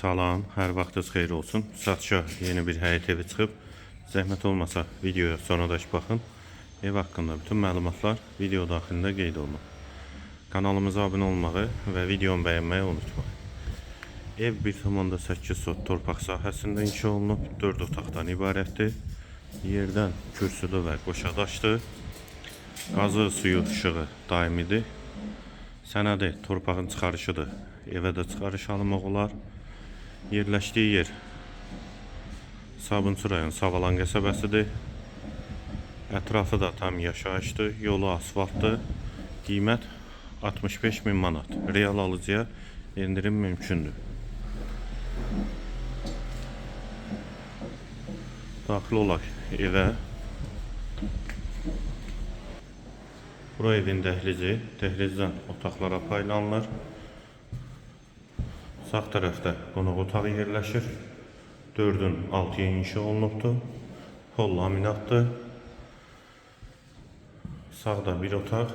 Salam, hər vaxtınız xeyir olsun. Satışa yeni bir həyət evi çıxıb. Zəhmət olmasa videoya sonradakı baxın. Ev haqqında bütün məlumatlar video daxilində qeyd olunub. Kanalımıza abunə olmağı və videomu bəyənməyi unutmayın. Ev 1.8 sot torpaq sahəsində inşa olunub, 4 otaqdan ibarətdir. Yerdən kürsülü və qoşadaşdır. Qazı, suyu, işığı daimidir. Sənədi torpağın çıxarışıdır. Evə də çıxarış almaq olar. Yerləşdiyi yer Sabunçu rayon Savalan qəsəbəsidir. Ətrafı da tam yaşayışdır, yolu asfaltdır. Qiymət 65 min manat. Real alıcıya endirim mümkündür. Daxil olaq evə. Bura evin dəhlizi, dəhlizdən otaqlara paylanılır. Sağ tərəfdə qonaq otağı yerləşir. 4-ün 6-ya inşa olunubdur. Pol laminatdır. Sağda bir otaq.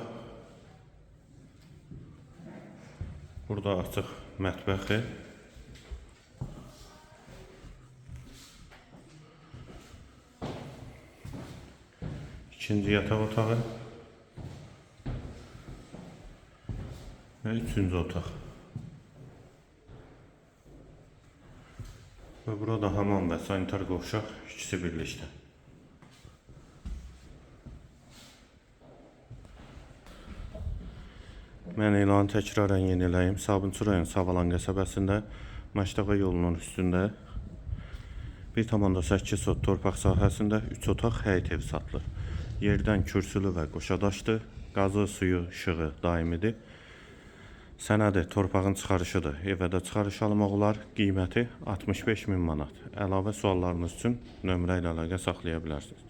Burada açıq mətbəxi. İkinci yataq otağı. Və üçüncü otaq. Və burada hamam və sanitar qovşaq ikisi birlikdə. Mən elanı təkrarən yeniləyim. Sabunçu rayon Savalan qəsəbəsində Maştaqa yolunun üstündə 1.8 sot torpaq sahəsində 3 otaq həyət evi satılır. Yerdən kürsülü və qoşadaşdır. Qazı, suyu, işığı daimidir. Sənədi torpağın çıxarışıdır. Evə də çıxarış almaq olar. Qiyməti 65 min manat. Əlavə suallarınız üçün nömrə ilə əlaqə saxlaya bilərsiniz.